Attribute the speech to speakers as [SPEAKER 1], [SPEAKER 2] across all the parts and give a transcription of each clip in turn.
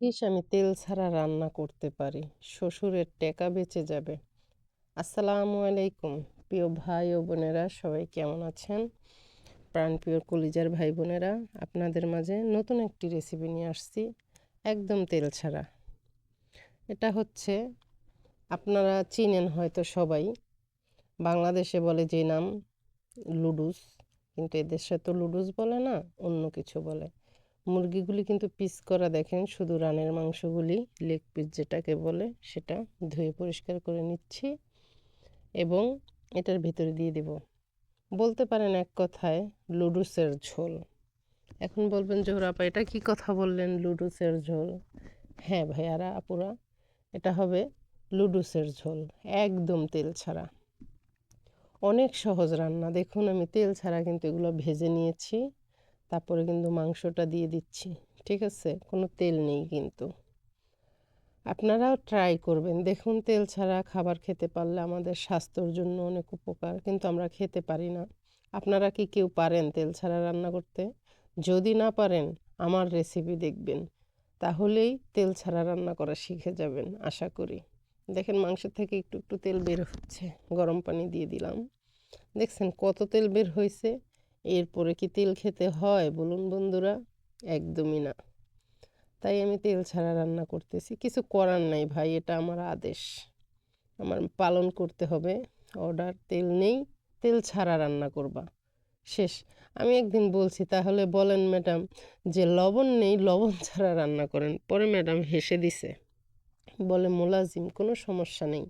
[SPEAKER 1] ইস আমি তেল ছাড়া রান্না করতে পারি। শ্বশুরের টেকা বেঁচে যাবে। আসসালামু আলাইকুম। প্রিয় ভাই ও বোনেরা, সবাই কেমন আছেন? প্রাণপ্রিয় কলিজার ভাই বোনেরা, আপনাদের মাঝে নতুন একটি রেসিপি নিয়ে আসছি, একদম তেল ছাড়া। এটা হচ্ছে, আপনারা চিনেন হয়তো সবাই, বাংলাদেশে বলে যে নাম লুডুস, কিন্তু এদেশে তো লুডুস বলে না, অন্য কিছু বলে। মুরগিগুলি কিন্তু পিস করা দেখেন, শুধু রানের মাংসগুলি লেগ পিস যেটাকে বলে সেটা ধুয়ে পরিষ্কার করে নিচ্ছি এবং এটার ভিতরে দিয়ে দেব। বলতে পারেন এক কথায় লুডুসের ঝোল। এখন বলবেন জোহরাপা এটা কি কথা বললেন লুডুসের ঝোল? হ্যাঁ ভাইয়ারা, আপুরা, এটা হবে লুডুসের ঝোল, একদম তেল ছাড়া। অনেক সহজ রান্না। দেখুন আমি তেল ছাড়া কিন্তু এগুলো ভেজে নিয়েছি। তারপরে কিন্তু মাংসটা দিয়ে দিচ্ছি, ঠিক আছে? কোনো তেল নেই কিন্তু। আপনারাও ট্রাই করবেন। দেখুন, তেল ছাড়া খাবার খেতে পারলে আমাদের স্বাস্থ্যর জন্য অনেক উপকার, কিন্তু আমরা খেতে পারি না। আপনারা কি কেউ পারেন তেল ছাড়া রান্না করতে? যদি না পারেন, আমার রেসিপি দেখবেন। তাহলেই তেল ছাড়া রান্না করা শিখে যাবেন, আশা করি। দেখেন, মাংস থেকে একটু একটু তেল বের হচ্ছে। গরম পানি দিয়ে দিলাম। দেখছেন কত তেল বের হয়েছে এরপরে কি তেল খেতে হয় বলুন বন্ধুরা? একদমই না। তাই আমি তেল ছাড়া রান্না করতেছি। কিছু করার নাই ভাই, এটা আমার আদেশ। আমার পালন করতে হবে। অর্ডার তেল নেই, তেল ছাড়া রান্না করবা। শেষ। আমি একদিন বলছি, তাহলে বলেন ম্যাডাম যে লবণ নেই, লবণ ছাড়া রান্না করেন। পরে ম্যাডাম হেসে দিছে। বলে, মোলাজিম, কোনো সমস্যা নেই।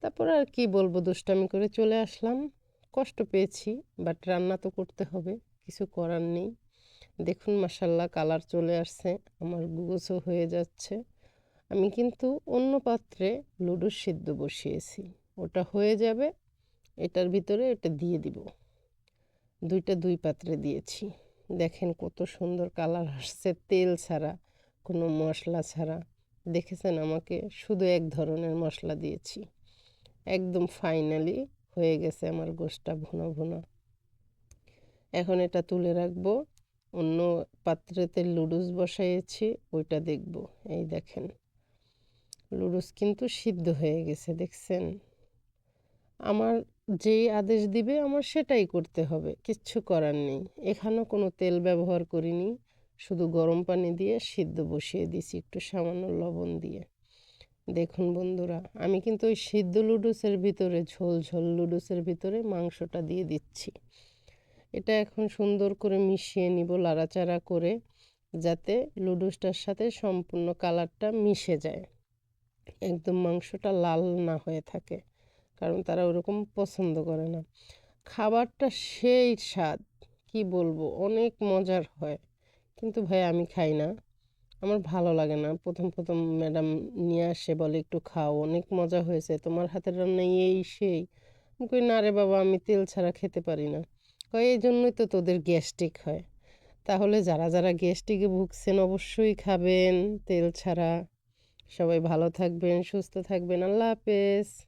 [SPEAKER 1] তারপর আর কি বলব, দুষ্টামি করে চলে আসলাম। কষ্ট পেয়েছি বাট রান্না তো করতে হবে, কিছু করার নেই। দেখুন মাসাল্লাহ কালার চলে আসছে, আমার গুগোসও হয়ে যাচ্ছে। আমি কিন্তু অন্য পাত্রে লুডুর সিদ্ধ বসিয়েছি, ওটা হয়ে যাবে, এটার ভিতরে এটা দিয়ে দিব। দুইটা দুই পাত্রে দিয়েছি। দেখেন কত সুন্দর কালার আসছে, তেল ছাড়া, কোনো মশলা ছাড়া। দেখেছেন, আমাকে শুধু এক ধরনের মশলা দিয়েছি। একদম ফাইনালি হয়ে গেছে আমার গোষ্ঠটা ভুনা ভুনা। এখন এটা তুলে রাখব, অন্য পাত্রেতে লুডুস বসাইয়েছি, ওইটা দেখব, এই দেখেন। লুডুস কিন্তু সিদ্ধ হয়ে গেছে, দেখছেন? আমার যেই আদেশ দিবে আমার সেটাই করতে হবে, কিচ্ছু করার নেই। এখানেও কোনো তেল ব্যবহার করিনি, শুধু গরম পানি দিয়ে সিদ্ধ বসিয়ে দিছি একটু সামান্য লবণ দিয়ে। দেখুন বন্ধুরা, আমি কিন্তু ওই সিদ্ধ লুডুসের ভিতরে, ঝোল ঝোল লুডুসের ভিতরে মাংসটা দিয়ে দিচ্ছি। এটা এখন সুন্দর করে মিশিয়ে নিব লাড়াচাড়া করে, যাতে লুডুসটার সাথে সম্পূর্ণ কালারটা মিশে যায়। একদম মাংসটা লাল না হয়ে থাকে, কারণ তারা ওরকম পছন্দ করে না। খাবারটা সেই স্বাদ, কি বলব, অনেক মজার হয়। কিন্তু ভাই, আমি খাই না। আমার ভালো লাগে না। প্রথম প্রথম ম্যাডাম নিয়ে আসে, বলে একটু খাও, অনেক মজা হয়েছে, তোমার হাতের রান্না এই, সেই। কই, না রে বাবা, আমি তেল ছাড়া খেতে পারি না। কয়, এই জন্যই তো তোদের গ্যাস্ট্রিক হয়। তাহলে যারা যারা গ্যাস্ট্রিকে ভুগছেন, অবশ্যই খাবেন তেল ছাড়া। সবাই ভালো থাকবেন, সুস্থ থাকবেন। আল্লাহ হাফেজ।